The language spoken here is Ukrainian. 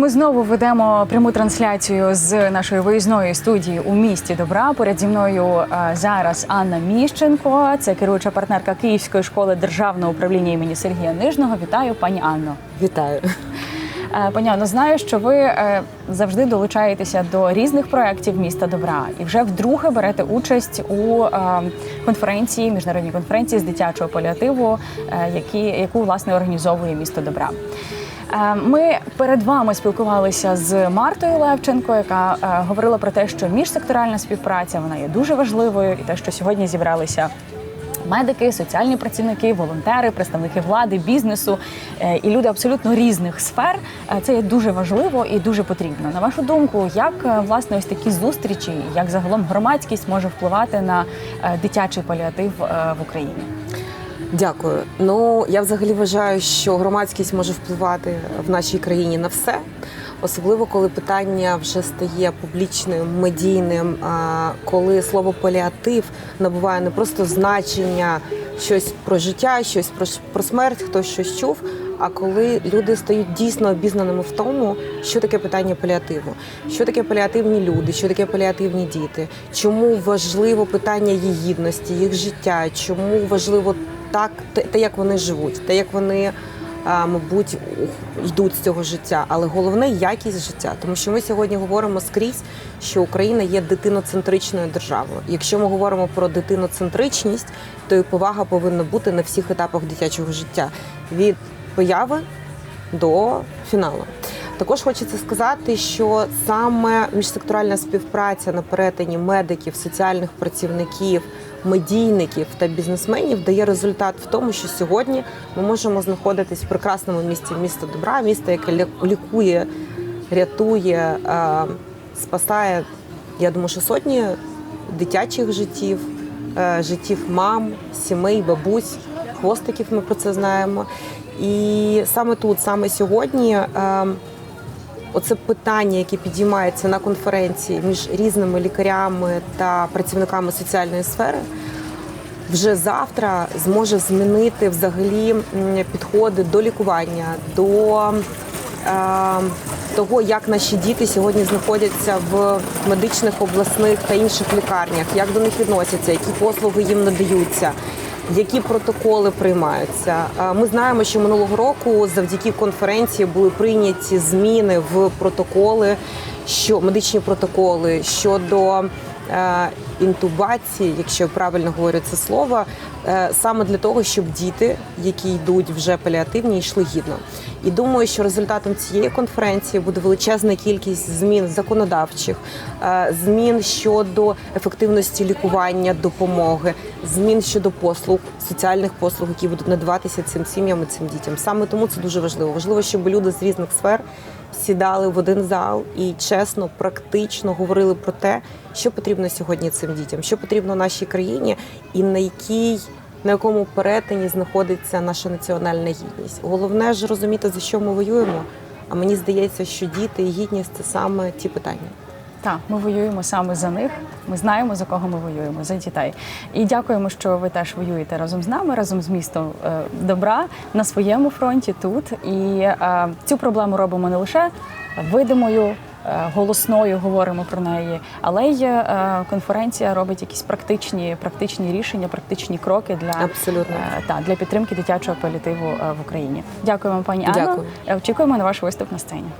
Ми знову ведемо пряму трансляцію з нашої виїзної студії у місті Добра. Поряд зі мною е, зараз Анна Міщенко, це керуюча партнерка Київської школи державного управління імені Сергія Нижного. Вітаю, пані Анно. Вітаю. Е, Пані Анно, знаю, що ви е, завжди долучаєтеся до різних проєктів міста Добра і вже вдруге берете участь у конференції, міжнародній конференції з дитячого паліативу, які, яку власне організовує місто Добра. Е, Ми перед вами спілкувалися з Мартою Левченко, яка е, говорила про те, що міжсекторальна співпраця вона є дуже важливою, і те, що сьогодні зібралися медики, соціальні працівники, волонтери, представники влади, бізнесу е, і люди абсолютно різних сфер. Це є дуже важливо і дуже потрібно. На вашу думку, як власне ось такі зустрічі, як загалом громадськість може впливати на дитячий паліатив в Україні? Дякую. Ну я взагалі вважаю, що громадськість може впливати в нашій країні на все, особливо коли питання вже стає публічним, медійним. Коли слово паліатив набуває не просто значення щось про життя, щось про, смерть, хтось щось чув. А коли люди стають дійсно обізнаними в тому, що таке питання паліативу, що таке паліативні люди, що таке паліативні діти, чому важливо питання їх гідності, їх життя, чому важливо так, те, те, як вони живуть, те, як вони, мабуть, йдуть з цього життя, але головне якість життя. Тому що ми сьогодні говоримо скрізь, що Україна є дитиноцентричною державою. Якщо ми говоримо про дитиноцентричність, то і повага повинна бути на всіх етапах дитячого життя від появи до фіналу. Також хочеться сказати, що саме міжсекторальна співпраця на перетині медиків, соціальних працівників, медійників та бізнесменів дає результат в тому, що сьогодні ми можемо знаходитись в прекрасному місті місто добра, місто, яке лікує, рятує, е, спасає. Я думаю, що сотні дитячих життів, е, життів мам, сімей, бабусь, хвостиків. Ми про це знаємо. І саме тут, саме сьогодні. Оце питання, яке підіймається на конференції між різними лікарями та працівниками соціальної сфери, вже завтра зможе змінити взагалі підходи до лікування, до е, того, як наші діти сьогодні знаходяться в медичних обласних та інших лікарнях, як до них відносяться, які послуги їм надаються. Які протоколи приймаються? Ми знаємо, що минулого року завдяки конференції були прийняті зміни в протоколи, що медичні протоколи щодо інтубації, якщо правильно говорю це слово, е, саме для того, щоб діти, які йдуть вже паліативні, йшли гідно. І думаю, що результатом цієї конференції буде величезна кількість змін законодавчих, е, змін щодо ефективності лікування, допомоги, змін щодо послуг, соціальних послуг, які будуть надаватися цим сім'ям і цим дітям. Саме тому це дуже важливо. Важливо, щоб люди з різних сфер сідали в один зал і чесно, практично говорили про те, що потрібно сьогодні цим дітям, що потрібно нашій країні, і на якій на якому перетині знаходиться наша національна гідність. Головне ж розуміти, за що ми воюємо. А мені здається, що діти і гідність це саме ті питання. Так, ми воюємо саме за них. Ми знаємо за кого ми воюємо за дітей. І дякуємо, що ви теж воюєте разом з нами, разом з містом е, добра на своєму фронті тут. І е, цю проблему робимо не лише видимою. е, Голосною говоримо про неї, але й конференція робить якісь практичні, практичні рішення, практичні кроки для Абсолютно. та для підтримки дитячого паліативу е, в Україні. Дякуємо, пані Анно. Дякую. Очікуємо на ваш виступ на сцені.